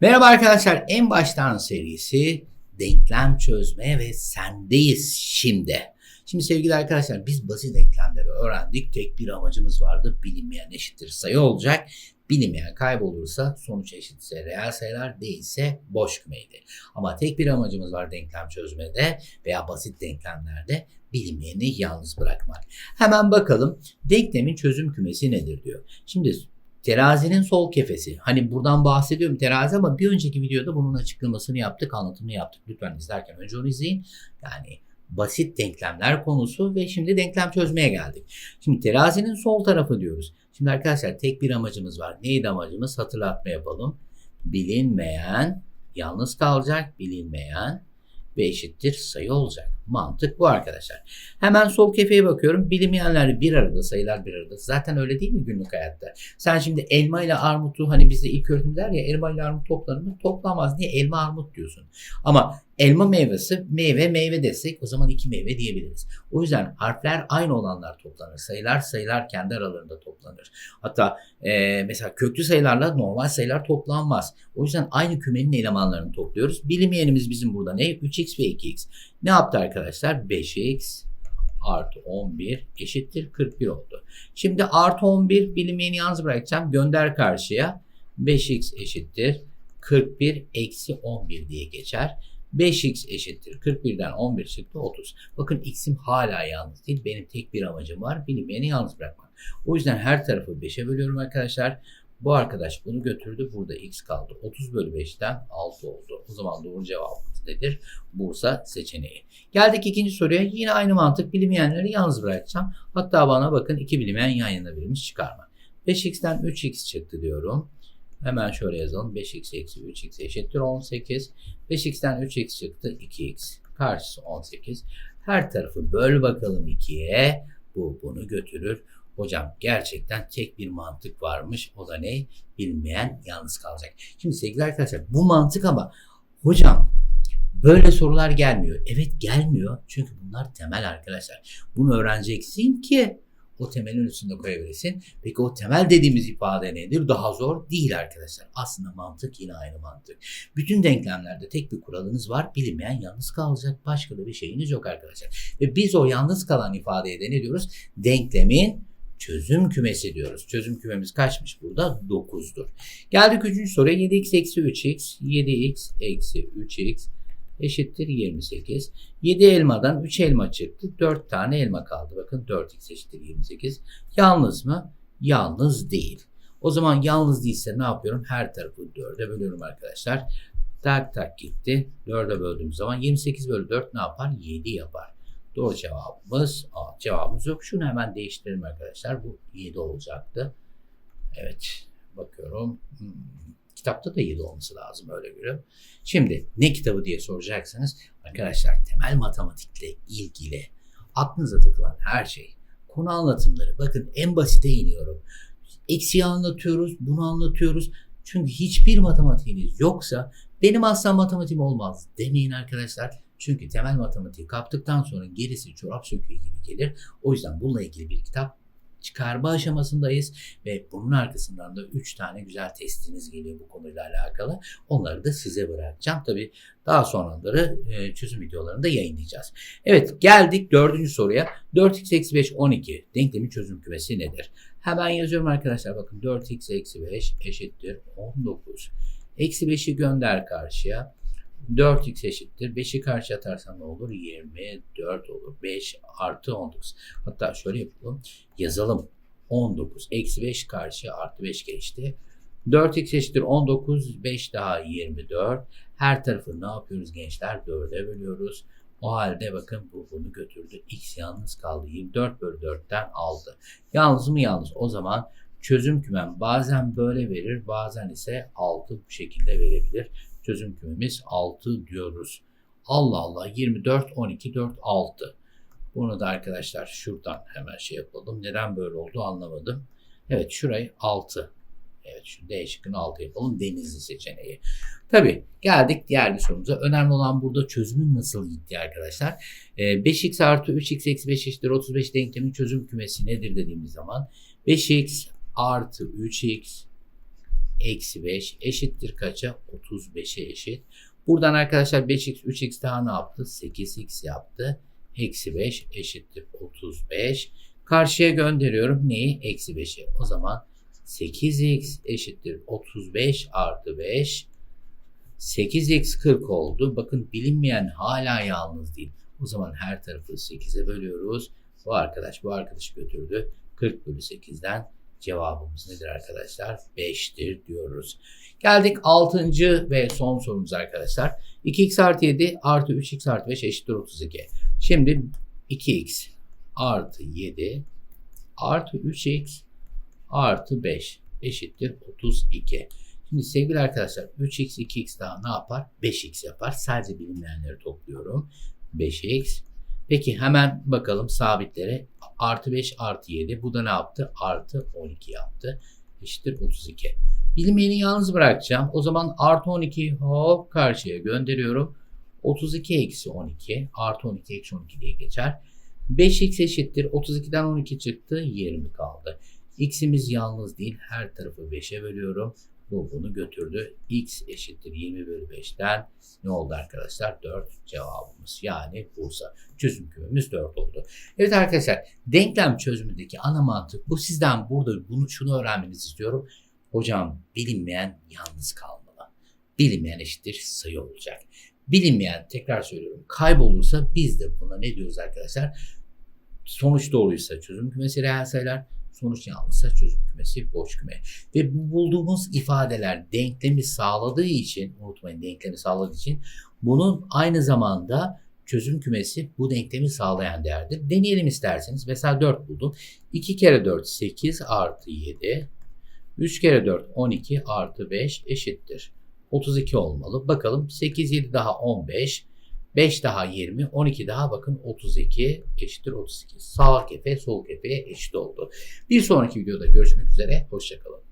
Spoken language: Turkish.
Merhaba arkadaşlar. En baştan serisi denklem çözme ve sendeyiz şimdi. Şimdi sevgili arkadaşlar biz basit denklemleri öğrendik. Tek bir amacımız vardı. Bilinmeyen eşittir sayı olacak. Bilinmeyen kaybolursa sonuç eşitse reel sayılar değilse boş kümeydi. Ama tek bir amacımız var denklem çözmede veya basit denklemlerde bilinmeyeni yalnız bırakmak. Hemen bakalım denklemin çözüm kümesi nedir diyor. Şimdi Terazinin sol kefesi. Hani buradan bahsediyorum terazi ama bir önceki videoda bunun açıklamasını yaptık, anlatımını yaptık. Lütfen izlerken önce onu izleyin. Yani basit denklemler konusu ve şimdi denklem çözmeye geldik. Şimdi terazinin sol tarafı diyoruz. Şimdi arkadaşlar tek bir amacımız var. Neydi amacımız? Hatırlatma yapalım. Bilinmeyen yalnız kalacak, bilinmeyen ve eşittir sayı olacak. Mantık bu arkadaşlar. Hemen sol kefeye bakıyorum. Bilinmeyenler bir arada, sayılar bir arada. Zaten öyle değil mi günlük hayatta? Sen şimdi elma ile armutu hani bizde ilk öğretim der ya elma ile armut toplanır mı? Toplamaz. Niye? Elma armut diyorsun. Ama elma meyvesi meyve meyve desek o zaman iki meyve diyebiliriz. O yüzden harfler aynı olanlar toplanır. Sayılar sayılar kendi aralarında toplanır. Hatta e, mesela köklü sayılarla normal sayılar toplanmaz. O yüzden aynı kümenin elemanlarını topluyoruz. Bilinmeyenimiz bizim burada ne? 3x ve 2x. Ne yaptı arkadaşlar? 5x artı 11 eşittir 41 oldu. Şimdi artı 11 bilinmeyeni yalnız bırakacağım. Gönder karşıya. 5x eşittir 41 eksi 11 diye geçer. 5x eşittir 41'den 11 çıktı 30. Bakın x'im hala yalnız değil. Benim tek bir amacım var. Bilinmeyeni yalnız bırakmak. O yüzden her tarafı 5'e bölüyorum arkadaşlar. Bu arkadaş bunu götürdü. Burada x kaldı. 30 bölü 5'ten 6 oldu. O zaman doğru cevabımız nedir? Bursa seçeneği. Geldik ikinci soruya. Yine aynı mantık bilinmeyenleri yalnız bırakacağım. Hatta bana bakın iki bilinmeyen yan yana birimiz çıkarma. 5x'ten 3x çıktı diyorum. Hemen şöyle yazalım. 5x eksi 3x eşittir 18. 5x'ten 3x çıktı 2x. Karşısı 18. Her tarafı böl bakalım 2'ye. Bu bunu götürür. Hocam gerçekten tek bir mantık varmış. O da ne? Bilmeyen yalnız kalacak. Şimdi sevgili arkadaşlar bu mantık ama hocam böyle sorular gelmiyor. Evet gelmiyor. Çünkü bunlar temel arkadaşlar. Bunu öğreneceksin ki o temelin üstünde koyabilirsin. Peki o temel dediğimiz ifade nedir? Daha zor değil arkadaşlar. Aslında mantık yine aynı mantık. Bütün denklemlerde tek bir kuralınız var. Bilinmeyen yalnız kalacak. Başka da bir şeyiniz yok arkadaşlar. Ve biz o yalnız kalan ifadeye de ne diyoruz? Denklemin çözüm kümesi diyoruz. Çözüm kümemiz kaçmış burada? 9'dur. Geldik 3. soruya 7x eksi 3x 7x eksi 3x eşittir 28. 7 elmadan 3 elma çıktı. 4 tane elma kaldı. Bakın 4x eşittir 28. Yalnız mı? Yalnız değil. O zaman yalnız değilse ne yapıyorum? Her tarafı 4'e bölüyorum arkadaşlar. Tak tak gitti. 4'e böldüğüm zaman 28 bölü 4 ne yapar? 7 yapar. Doğru cevabımız A. Cevabımız yok. Şunu hemen değiştirelim arkadaşlar. Bu 7 olacaktı. Evet. Bakıyorum. Hmm. Kitapta da 7 olması lazım öyle göre. Şimdi ne kitabı diye soracaksınız. Arkadaşlar temel matematikle ilgili aklınıza takılan her şey. Konu anlatımları. Bakın en basite iniyorum. Eksiği anlatıyoruz, bunu anlatıyoruz. Çünkü hiçbir matematiğiniz yoksa benim asla matematiğim olmaz demeyin arkadaşlar. Çünkü temel matematiği kaptıktan sonra gerisi çorap söküğü gibi gelir. O yüzden bununla ilgili bir kitap çıkarma aşamasındayız ve bunun arkasından da 3 tane güzel testiniz geliyor bu konuyla alakalı. Onları da size bırakacağım. Tabii daha sonraları e, çözüm videolarında yayınlayacağız. Evet geldik dördüncü soruya. 4x eksi 5 12 denklemin çözüm kümesi nedir? Hemen yazıyorum arkadaşlar bakın 4x eksi 5 eşittir 19. Eksi 5'i gönder karşıya. 4x eşittir. 5'i karşı atarsam ne olur? 24 olur. 5 artı 19. Hatta şöyle yapalım. Yazalım. 19 eksi 5 karşı artı 5 geçti. 4x eşittir 19. 5 daha 24. Her tarafı ne yapıyoruz gençler? 4'e bölüyoruz. O halde bakın bu bunu götürdü. X yalnız kaldı. 24 bölü 4'ten 6. Yalnız mı yalnız? O zaman çözüm kümem bazen böyle verir bazen ise 6 bu şekilde verebilir çözüm kümemiz 6 diyoruz. Allah Allah 24, 12, 4, 6. Bunu da arkadaşlar şuradan hemen şey yapalım. Neden böyle oldu anlamadım. Evet şurayı 6. Evet şu D şıkkını 6 yapalım. Denizli seçeneği. Tabi geldik diğer bir sorumuza. Önemli olan burada çözümün nasıl gitti arkadaşlar. 5x ee, artı 3x eksi 5 eşittir 35 denklemin çözüm kümesi nedir dediğimiz zaman 5x artı 3x eksi 5 eşittir kaça? 35'e eşit. Buradan arkadaşlar 5x 3x daha ne yaptı? 8x yaptı. Eksi 5 eşittir 35. Karşıya gönderiyorum neyi? Eksi 5'i. O zaman 8x eşittir 35 artı 5. 8x 40 oldu. Bakın bilinmeyen hala yalnız değil. O zaman her tarafı 8'e bölüyoruz. Bu arkadaş bu arkadaşı götürdü. 40 bölü 8'den cevabımız nedir arkadaşlar? 5'tir diyoruz. Geldik 6. ve son sorumuz arkadaşlar. 2x artı 7 artı 3x artı 5 eşittir 32. Şimdi 2x artı 7 artı 3x artı 5 eşittir 32. Şimdi sevgili arkadaşlar 3x 2x daha ne yapar? 5x yapar. Sadece bilinmeyenleri topluyorum. 5x. Peki hemen bakalım sabitlere. Artı 5 artı 7. Bu da ne yaptı? Artı 12 yaptı. Eşittir 32. Bilinmeyeni yalnız bırakacağım. O zaman artı 12 hop karşıya gönderiyorum. 32 eksi 12 artı 12 eksi 12 diye geçer. 5x eşittir. 32'den 12 çıktı. 20 kaldı. X'imiz yalnız değil. Her tarafı 5'e bölüyorum. Bu bunu götürdü. X eşittir 20 bölü 5'ten ne oldu arkadaşlar? 4 cevabımız. Yani Bursa. Çözüm kümemiz 4 oldu. Evet arkadaşlar denklem çözümündeki ana mantık bu. Sizden burada bunu şunu öğrenmenizi istiyorum. Hocam bilinmeyen yalnız kalmalı. Bilinmeyen eşittir sayı olacak. Bilinmeyen tekrar söylüyorum kaybolursa biz de buna ne diyoruz arkadaşlar? Sonuç doğruysa çözüm kümesi reel sayılar, sonuç yanlışsa çözüm kümesi boş küme. Ve bu bulduğumuz ifadeler denklemi sağladığı için, unutmayın denklemi sağladığı için bunun aynı zamanda çözüm kümesi bu denklemi sağlayan değerdir. Deneyelim isterseniz. Mesela 4 buldum. 2 kere 4 8 artı 7. 3 kere 4 12 artı 5 eşittir. 32 olmalı. Bakalım 8 7 daha 15. 5 daha 20, 12 daha bakın 32 eşittir 32. Sağ kefe sol kefeye eşit oldu. Bir sonraki videoda görüşmek üzere. Hoşçakalın.